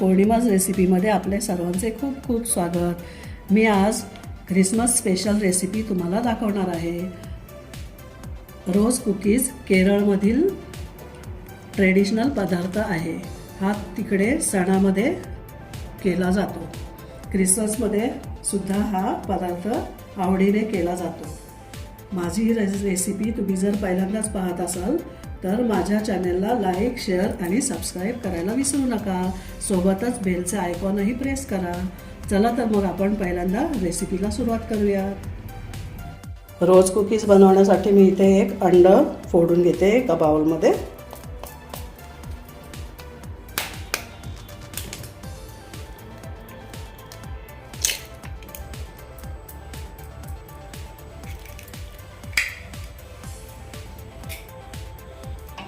पौर्णिमा पौर्णिमाज रेसिपीमध्ये आपले सर्वांचे खूप खूप स्वागत. मी आज ख्रिसमस स्पेशल रेसिपी तुम्हाला दाखवणार आहे. रोज कुकीज केरळमधील ट्रेडिशनल पदार्थ आहे. हा तिकडे सणामध्ये केला जातो. ख्रिसमसमध्ये सुद्धा हा पदार्थ आवडीने केला जातो. माझी ही रेसिपी तुम्ही जर पहिल्यांदाच पाहत असाल तर माझ्या चॅनलला लाईक शेअर आणि सबस्क्राईब करायला विसरू नका. सोबतच बेलचं आयकॉनही प्रेस करा. चला तर मग आपण पहिल्यांदा रेसिपीला सुरुवात करूया रोज कुकीज बनवण्यासाठी मी इथे एक अंड फोडून घेते एका बाउलमध्ये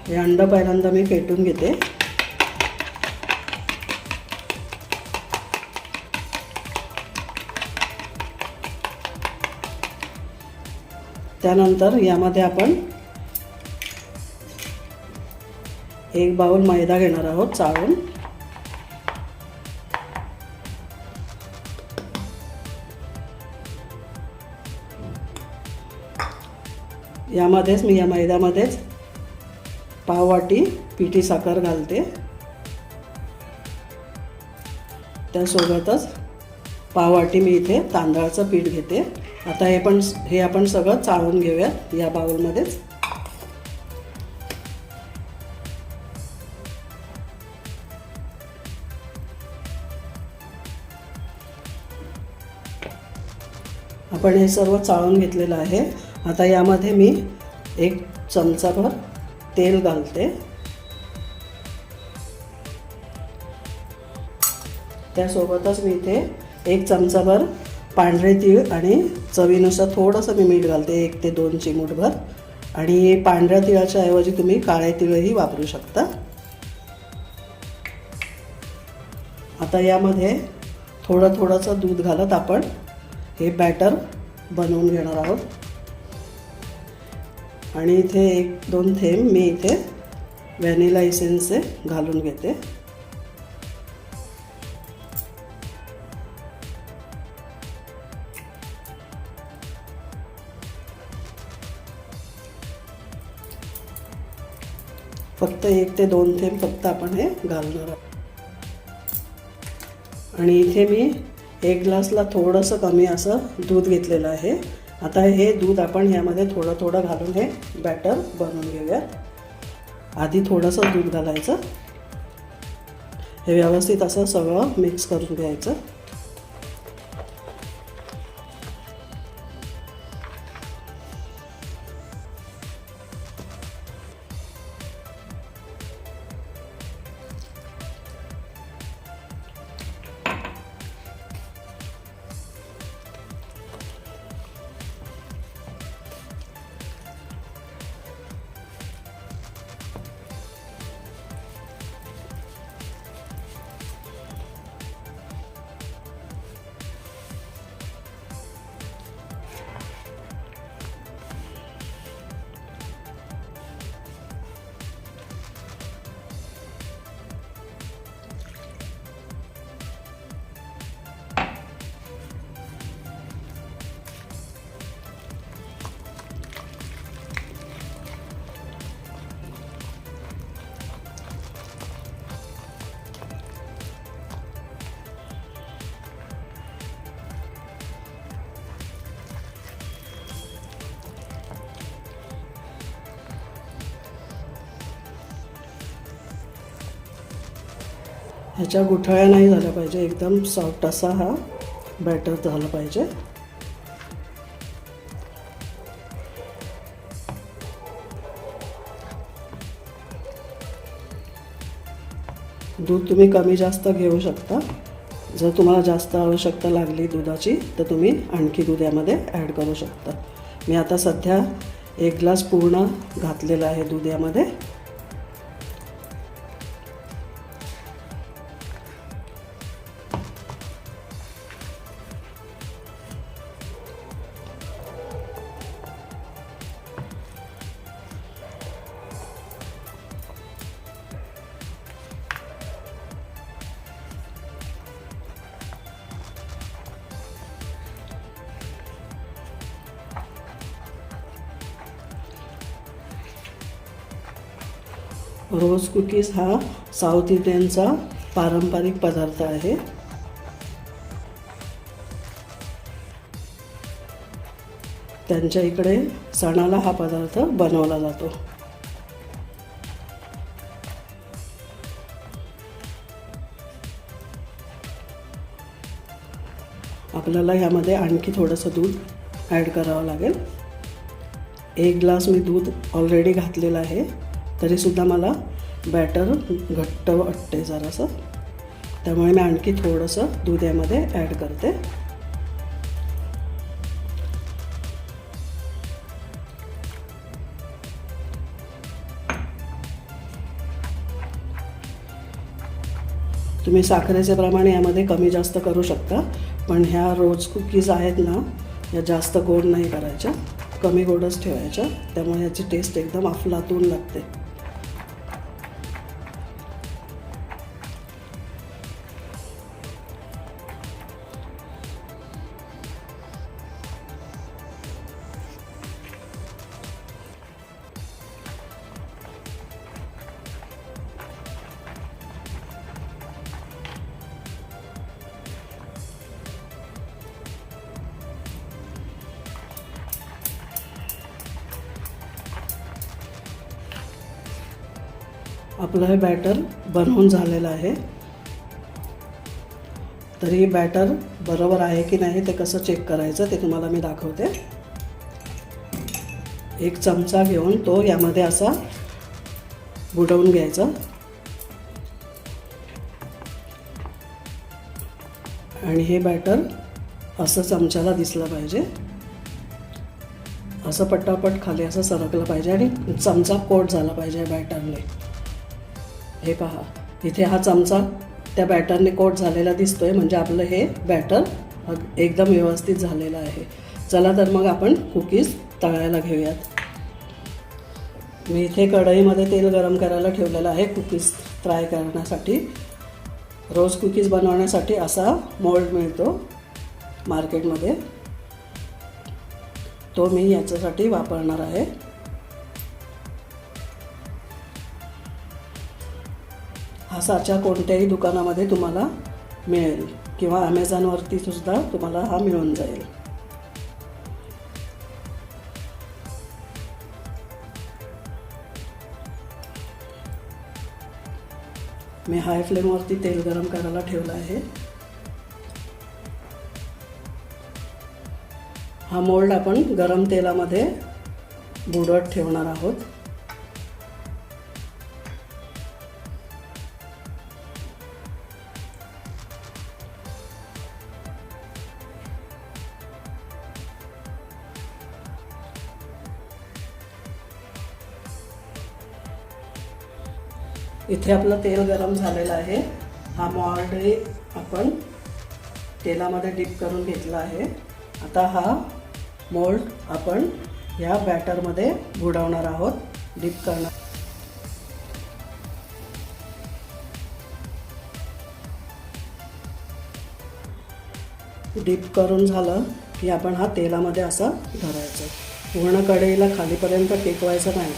हे अंडं पहिल्यांदा मी फेटून घेते. त्यानंतर यामध्ये आपण एक बाउल मैदा घेणार आहोत चाळून. यामध्येच मी या मैद्यामध्येच पाववाटी पिठी साखर घालते. त्यासोबतच पाववाटी मी इथे तांदळाचं पीठ घेते. आता हे पण हे आपण सगळं चाळून घेऊयात या बाउलमध्येच. आपण हे सर्व चाळून घेतलेलं आहे. आता यामध्ये मी एक चमचाभर तेल घालते. त्यासोबतच मी इथे एक चमचाभर पांढरे तीळ आणि चवीनुसार थोडंसं मी मीठ घालते एक ते दोन चिमूटभर. आणि पांढऱ्या तिळाच्या ऐवजी तुम्ही काळे तिळही वापरू शकता. आता यामध्ये थोडं थोडंसं दूध घालत आपण हे बॅटर बनवून घेणार आहोत. आणि इथे एक दोन थेंब मी इथे व्हॅनिला इसेन्सचे घालून घेते. फक्त एक ते दोन थेंब फक्त आपण हे घालणार आहोत. आणि इथे मी एक ग्लासला थोडंसं कमी असं दूध घेतलेलं आहे. आता हे दूध आपण यामध्ये थोडं थोडं घालून हे बॅटर बनवून घेऊयात. आधी थोडंसं दूध घालायचं. हे व्यवस्थित असं सगळं मिक्स करून घ्यायचं. ह्याच्या गुठळ्या नाही झाल्या पाहिजे. एकदम सॉफ्ट असा हा बॅटर झाला पाहिजे. दूध तुम्ही कमी जास्त घेऊ शकता. जर तुम्हाला जास्त आवश्यकता लागली दुधाची तर तुम्ही आणखी दूध यामध्ये ॲड करू शकता. मी आता सध्या एक ग्लास पूर्ण घातलेला आहे दूध यामध्ये. रोज कुकीज हा साऊथ इंडियनचा पारंपरिक पदार्थ आहे. त्यांच्या इकडे सणाला हा पदार्थ बनवला जातो. आपल्याला ह्यामध्ये आणखी थोडंसं दूध ॲड करावं लागेल. एक ग्लास मी दूध ऑलरेडी घातलेलं आहे. तरीसुद्धा मला बॅटर घट्ट वाटते जरासं. त्यामुळे मी आणखी थोडंसं दूध यामध्ये ॲड करते. तुम्ही साखरेचे प्रमाण यामध्ये कमी जास्त करू शकता पण ह्या रोज कुकीज आहेत ना या जास्त गोड नाही करायच्या. कमी गोडच ठेवायच्या. त्यामुळे याची टेस्ट एकदम अफलातून लागते. आपलं हे बॅटर बनवून झालेलं आहे. तरी बॅटर बरोबर आहे की नाही ते कसं चेक करायचं ते तुम्हाला मी दाखवते. एक चमचा घेऊन तो यामध्ये असा बुडवून घ्यायचा. आणि हे बॅटर असं चमच्याला दिसलं पाहिजे. असं पटापट खाली असं सरकलं पाहिजे आणि चमचा कोट झाला पाहिजे बॅटरने हे पहा. इथे हा चमचा त्या बॅटरने कोट झालेला दिसतो आहे म्हणजे आपलं हे बॅटर एकदम व्यवस्थित झालेलं आहे. चला तर मग आपण कुकीज तळायला घेऊयात. मी इथे कढईमध्ये तेल गरम करायला ठेवलेलं आहे कुकीज फ्राय करण्यासाठी. रोज कुकीज बनवण्यासाठी असा मोल्ड मिळतो मार्केटमध्ये तो मी याच्यासाठी वापरणार आहे. असाच्या कोणत्याही दुकानामध्ये तुम्हाला मिळेल. किंवा ॲमेझॉनवरती सुद्धा तुम्हाला हा मिळून जाईल. मी हाय फ्लेमवरती तेल गरम करायला ठेवलं आहे. हा मोल्ड आपण गरम तेलामध्ये बुडवत ठेवणार आहोत. इथे आपलं तेल गरम झालेलं आहे. हा मॉर्डे आपण तेलामध्ये डीप करून घेतला आहे. आता हा मोल्ड आपण या बॅटरमध्ये बुडवणार आहोत. डीप करणार. डीप करून झालं की आपण हा तेलामध्ये असा धरायचं. पूर्ण कढईला खालीपर्यंत टेकवायचं नाही.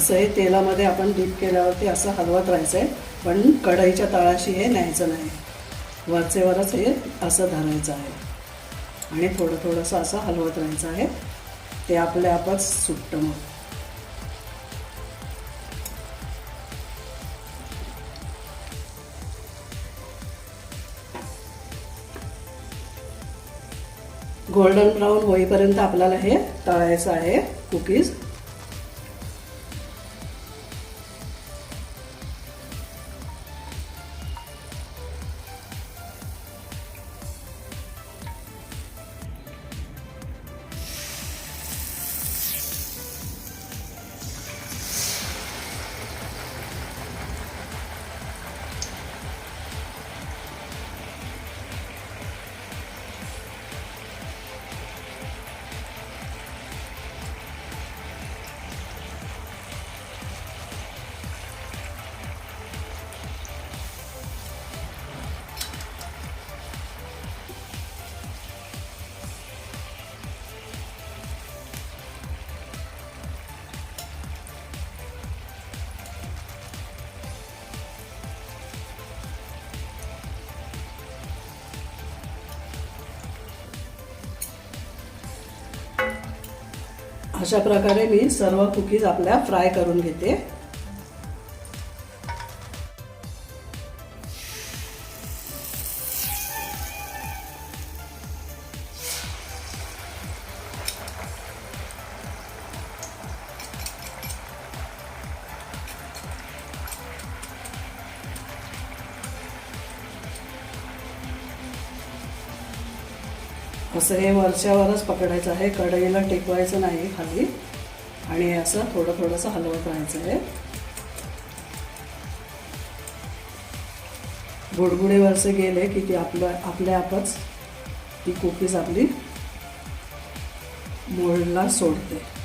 असं हे तेलामध्ये आपण डीप केल्यावरती असं हलवत राहायचं आहे पण कढईच्या तळाशी हे न्यायचं नाही. वरचेवरच हे असं धरायचं आहे. आणि थोडं थोडंसं असं हलवत राहायचं आहे. ते आपल्या आपच सुटतं मग. गोल्डन ब्राऊन होईपर्यंत आपल्याला हे तळायचं आहे कुकीज. अशा प्रकारे मी सर्व कुकीज आपल्या फ्राय करून घेते. असं हे वरच्यावरच पकडायचं आहे कढईला टेकवायचं नाही खाली. आणि असं थोडं थोडंसं हलवत राहायचं आहे. गुडगुडेवरचे गेले की ती आपलं आपल्या आपच ती कुकीज आपली मोडला सोडते.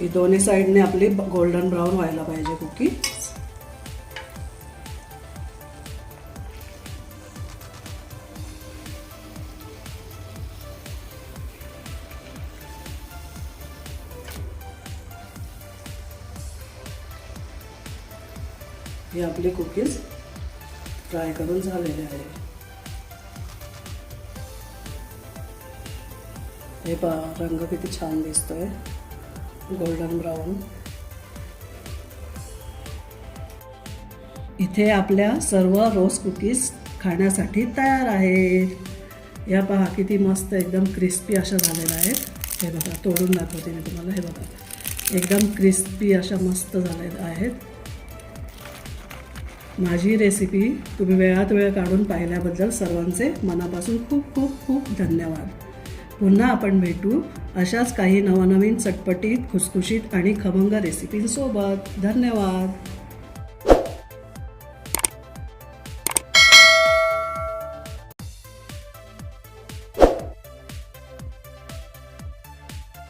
ही दोन्ही साईडने आपली गोल्डन ब्राऊन व्हायला पाहिजे कुकी. ही आपली कुकीज फ्राय पहा, रंग किती छान दिसतोय. गोल्डन ब्राऊन इथे आपल्या सर्व रोज कुकीज खाण्यासाठी तयार आहेत. या पहा किती मस्त एकदम क्रिस्पी अशा झालेल्या आहेत. हे बघा तोडून दाखवते मी तुम्हाला हे बघा. एकदम क्रिस्पी अशा मस्त झालेल्या आहेत. माझी रेसिपी तुम्ही वेळात वेळ काढून पाहिल्याबद्दल सर्वांचे मनापासून खूप खूप खूप धन्यवाद. पुन्हा आपण भेटू अशाच काही नवनवीन चटपटीत खुसखुशीत आणि खमंग रेसिपींसोबत धन्यवाद.